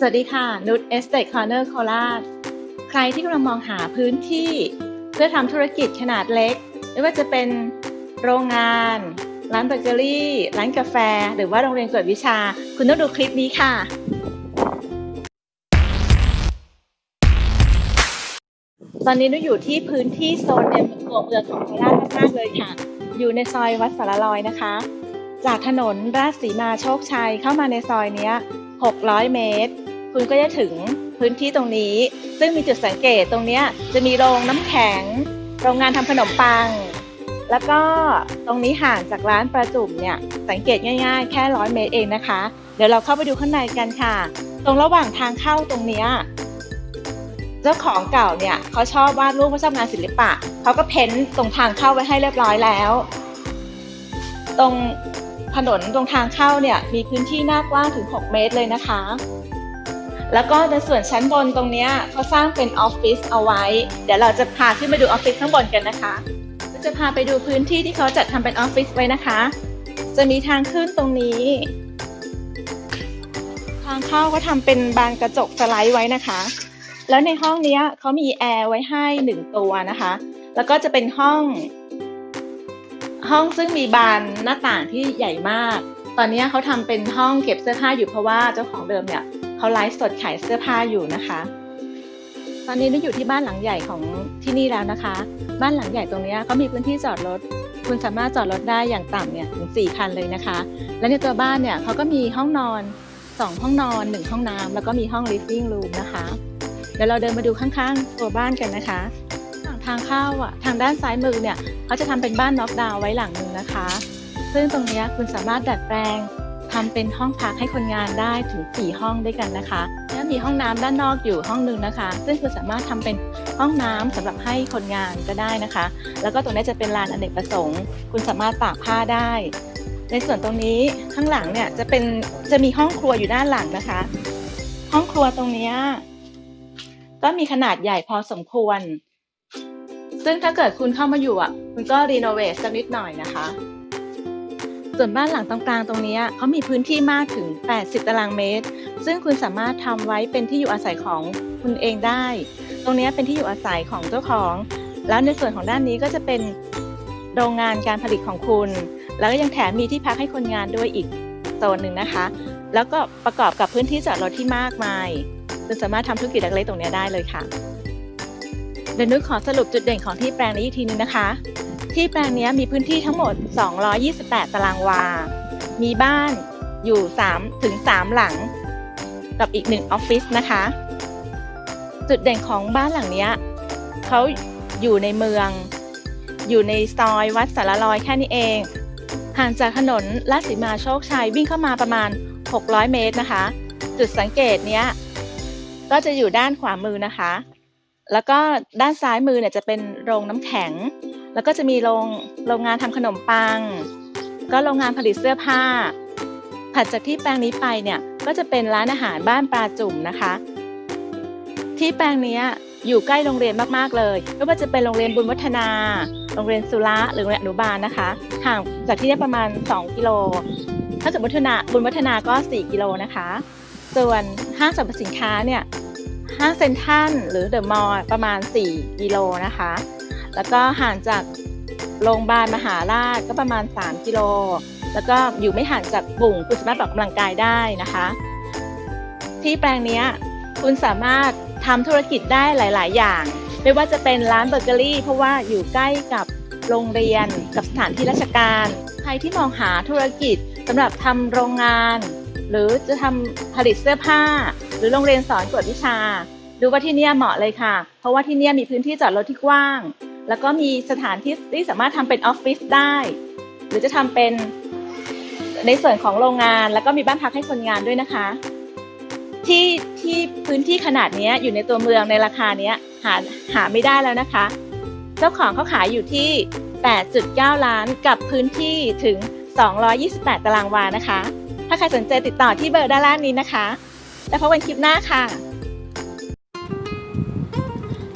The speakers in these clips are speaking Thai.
สวัสดีค่ะ นุชเอสเต e คอร์เนอร์โคราช ใครที่กำลังมองหาพื้นที่ เพื่อทำธุรกิจขนาดเล็ก ไม่ว่าจะเป็นโรงงาน ร้านเบเกอรี่ ร้านกาแฟ หรือว่าโรงเรียนกวดวิชา คุณต้องดูคลิปนี้ค่ะ ตอนนี้นุชอยู่ที่พื้นที่โซนในตัวเมืองของโคราชมากๆเลยค่ะ อยู่ในซอยวัดสารลอยนะคะ จากถนนราชสีมาโชคชัยเข้ามาในซอยเนี้ย 600 เมตร คุณก็จะถึงพื้นที่ตรงนี้ ซึ่งมีจุดสังเกตตรงเนี้ยจะมีโรงน้ำแข็ง โรงงานทำขนมปัง แล้วก็ตรงนี้ห่างจากร้านประจุมเนี่ยสังเกตง่าย ๆ แค่ร้อยเมตรเองนะคะ เดี๋ยวเราเข้าไปดูข้างในกันค่ะ ตรงระหว่างทางเข้าตรงเนี้ยเจ้าของเก่าเนี่ยเขาชอบวาดรูปเขาชอบงานศิลปะเขาก็เพ้นท์ตรงทางเข้าไว้ให้เรียบร้อยแล้ว ตรง ถนนตรงทางเข้าเนี่ยมีพื้นที่หน้ากว้างถึง 6 เมตรเลยนะคะ แล้วก็ในส่วนชั้นบนตรงเนี้ยเขาสร้างเป็นออฟฟิศเอาไว้ เดี๋ยวเราจะพาขึ้นไปดูออฟฟิศข้างบนกันนะคะเราจะพาไปดูพื้นที่ที่เขาจัดทำเป็นออฟฟิศไว้นะคะ จะมีทางขึ้นตรงนี้ ทางเข้าก็ทำเป็นบานกระจกสไลด์ไว้นะคะ แล้วในห้องเนี้ยเขามีแอร์ไว้ให้หนึ่งตัวนะคะ แล้วก็จะเป็นห้อง ห้องซึ่งมีบานหน้าต่างที่ใหญ่มาก ตอนนี้เขาทำเป็นห้องเก็บเสื้อผ้าอยู่เพราะว่าเจ้าของเดิมเนี่ยเขาไลฟ์สดขายเสื้อผ้าอยู่นะคะ ตอนนี้เราอยู่ที่บ้านหลังใหญ่ของที่นี่แล้วนะคะ บ้านหลังใหญ่ตรงนี้เขามีพื้นที่จอดรถ คุณสามารถจอดรถได้อย่างต่ำเนี่ยถึง4คันเลยนะคะ และในตัวบ้านเนี่ยเขาก็มีห้องนอนสองห้องนอนหนึ่งห้องน้ำแล้วก็มีห้อง living room นะคะเดี๋ยวเราเดินมาดูข้างๆ ตัวบ้านกันนะคะ ทางเข้าอะทางด้านซ้ายมือเนี่ยเขาจะทำเป็นบ้านน็อกดาวไว้หลังหนึ่งนะคะ ซึ่งตรงนี้คุณสามารถดัดแปลงทำเป็นห้องพักให้คนงานได้ถึง 4 ห้องด้วยกันนะคะ และมีห้องน้ำด้านนอกอยู่ห้องหนึ่งนะคะ ซึ่งคุณสามารถทำเป็นห้องน้ำสำหรับให้คนงานก็ได้นะคะ แล้วก็ตรงนี้จะเป็นลานอเนกประสงค์ คุณสามารถตากผ้าได้ ในส่วนตรงนี้ข้างหลังเนี่ยจะเป็นจะมีห้องครัวอยู่ด้านหลังนะคะ ห้องครัวตรงนี้ก็มีขนาดใหญ่พอสมควร ซึ่งถ้าเกิดคุณเข้ามาอยู่อะ คุณก็รีโนเวทสักนิดหน่อยนะคะ ส่วนบ้านหลังตรงกลางตรงนี้เขามีพื้นที่มากถึง 80 ตารางเมตร ซึ่งคุณสามารถทำไว้เป็นที่อยู่อาศัยของคุณเองได้ ตรงนี้เป็นที่อยู่อาศัยของเจ้าของ แล้วในส่วนของด้านนี้ก็จะเป็นโรงงานการผลิตของคุณ แล้วก็ยังแถมมีที่พักให้คนงานด้วยอีกโซนหนึ่งนะคะ แล้วก็ประกอบกับพื้นที่จอดรถที่มากมายคุณสามารถทำธุรกิจเล็กๆตรงนี้ได้เลยค่ะ เดี๋ยวนุ้ยขอสรุปจุดเด่นของที่แปลงนี้อีกทีนึงนะคะ ที่แปลงนี้มีพื้นที่ทั้งหมด 228 ตารางวา มีบ้านอยู่ 3 ถึง 3 หลัง กับอีกหนึ่งออฟฟิศนะคะ จุดเด่นของบ้านหลังนี้เขาอยู่ในเมือง อยู่ในซอยวัดสารลอยแค่นี้เอง ห่างจากถนนลาดสีมาโชคชัยวิ่งเข้ามาประมาณ 600 เมตรนะคะ จุดสังเกตเนี้ยก็จะอยู่ด้านขวามือนะคะ แล้วก็ด้านซ้ายมือเนี่ยจะเป็นโรงน้ำแข็ง แล้วก็จะมีโรงโรงงานทำขนมปัง ก็โรงงานผลิตเสื้อผ้า ถัดจากที่แปลงนี้ไปเนี่ยก็จะเป็นร้านอาหารบ้านปลาจุ่มนะคะ ที่แปลงนี้อยู่ใกล้โรงเรียนมากๆเลยไม่ว่าจะเป็นโรงเรียนบุญวัฒนา โรงเรียนสุระหรือโรงเรียนอนุบาลนะคะห่างจากที่นี่ประมาณ 2 กิโล ถ้าเกิดบุญวัฒนาบุญวัฒนาก็ 4 กิโลนะคะ ส่วนห้างสรรพสินค้าเนี่ย ห้างเซ็นทรัลหรือเดอะมอลล์ประมาณ 4 กิโลนะคะ แล้วก็ห่างจากโรงพยาบาลมหาราชก็ประมาณ 3 กิโล แล้วก็อยู่ไม่ห่างจากบุ่งคุณสามารถออกกำลังกายได้นะคะ ที่แปลงนี้คุณสามารถทำธุรกิจได้หลาย ๆ อย่าง ไม่ว่าจะเป็นร้านเบเกอรี่ เพราะว่าอยู่ใกล้กับโรงเรียนกับสถานที่ราชการ ใครที่มองหาธุรกิจสำหรับทำโรงงาน หรือจะทำผลิตเสื้อผ้า หรือโรงเรียนสอนกวดวิชา ดูว่าที่เนี่ยเหมาะเลยค่ะ เพราะว่าที่เนี่ยมีพื้นที่จอดรถที่กว้าง แล้วก็มีสถานที่ที่สามารถทำเป็นออฟฟิศได้ หรือจะทำเป็นในส่วนของโรงงาน แล้วก็มีบ้านพักให้คนงานด้วยนะคะ ที่ที่พื้นที่ขนาดนี้อยู่ในตัวเมืองในราคาเนี้ยหาหาไม่ได้แล้วนะคะ เจ้าของเขาขายอยู่ที่ 8.9 ล้านกับพื้นที่ถึง 228 ตารางวานะคะ ถ้าใครสนใจติดต่อที่เบอร์ด้านล่างนี้นะคะ แล้วพบกันคลิปหน้าค่ะ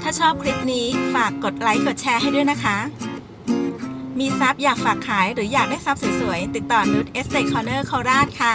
ถ้าชอบคลิปนี้ฝากกดไลค์กดแชร์ให้ด้วยนะคะ มีทรัพย์อยากฝากขายหรืออยากได้ทรัพย์สวยๆ ติดต่อนุชเอสเต e คอร์เนอร์โคราชค่ะ